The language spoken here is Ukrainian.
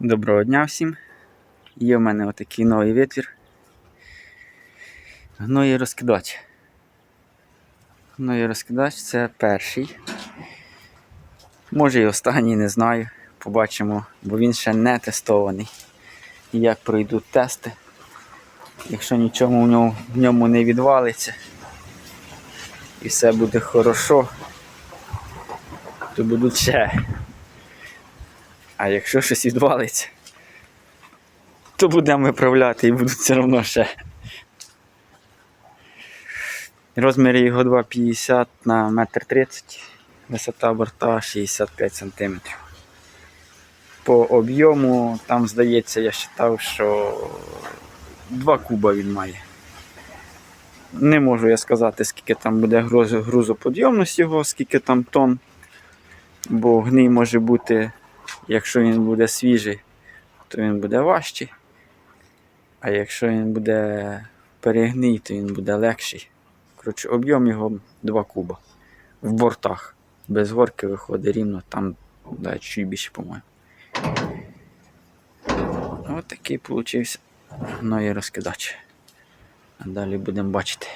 Доброго дня всім. Є в мене отакий новий витвір. Гної розкидач. Гної розкидач це перший. Може і останній, не знаю. Побачимо, бо він ще не тестований. І як пройдуть тести. Якщо нічого в ньому, в ньому не відвалиться і все буде хорошо, то будуть ще. А якщо щось відвалиться, то будемо виправляти і будуть все одно ще. Розміри його 2,50 на 1,30 м, висота борта 65 см. По об'єму, там, здається, я вважав, що 2 куба він має. Не можу я сказати, скільки там буде грузоподйомність його, скільки там тонн, бо гний може бути Якщо він буде свіжий, то він буде важчий. А якщо він буде перегній, то він буде легший. Коротше, об'єм його 2 куба. В бортах. Без горки виходить рівно, там да, чуть більше, по-моєму. Ось такий получився гної розкидач. А далі будемо бачити.